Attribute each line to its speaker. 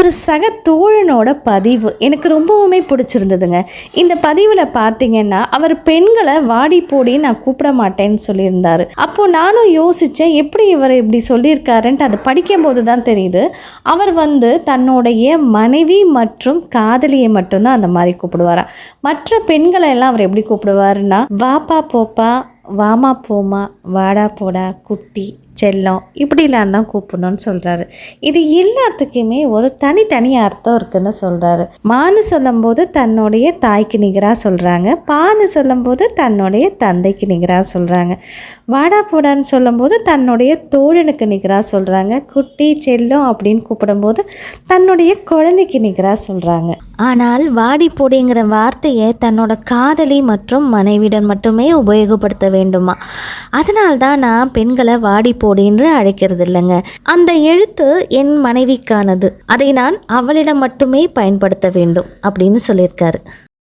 Speaker 1: ஒரு சக தோழனோட பதிவு எனக்கு ரொம்பவுமே பிடிச்சிருந்ததுங்க. இந்த பதிவில் பார்த்தீங்கன்னா அவர் பெண்களை வாடி போடி நான் கூப்பிட மாட்டேன்னு சொல்லியிருந்தார். அப்போது நானும் யோசித்தேன் எப்படி இவர் இப்படி சொல்லியிருக்காருன்ட்டு அது படிக்கும்போது தான் தெரியுது. அவர் வந்து தன்னுடைய மனைவி மற்றும் காதலியை மட்டும்தான் அந்த மாதிரி கூப்பிடுவாராம் மற்ற பெண்களை எல்லாம் அவர் எப்படி கூப்பிடுவாருன்னா வாப்பா போப்பா வாமா போமா வாடா போடா குட்டி செல்லம் இப்படிலாம் தான் கூப்பிடணும்னு சொல்கிறாரு இது எல்லாத்துக்குமே ஒரு தனித்தனி அர்த்தம் இருக்குன்னு சொல்கிறாரு மான்னு சொல்லும்போது தன்னுடைய தாய்க்கு நிகராக சொல்கிறாங்க பான்னு சொல்லும்போது தன்னுடைய தந்தைக்கு நிகராக சொல்கிறாங்க வாடா போடான்னு சொல்லும்போது தன்னுடைய தோழனுக்கு நிகராக சொல்கிறாங்க குட்டி செல்லம் அப்படின்னு கூப்பிடும்போது தன்னுடைய குழந்தைக்கு நிகராக சொல்கிறாங்க ஆனால் வாடி போடிங்கிற வார்த்தையை தன்னோட காதலி மற்றும் மனைவிடன் மட்டுமே உபயோகப்படுத்த வேண்டுமா? அதனால்தான் நான் பெண்களை வாடி போ அப்படின்னு அழைக்கிறது இல்லைங்க அந்த எழுத்து என் மனைவிக்கானது. அதை நான் அவளிடம் மட்டுமே பயன்படுத்த வேண்டும் அப்படின்னு சொல்லியிருக்காரு.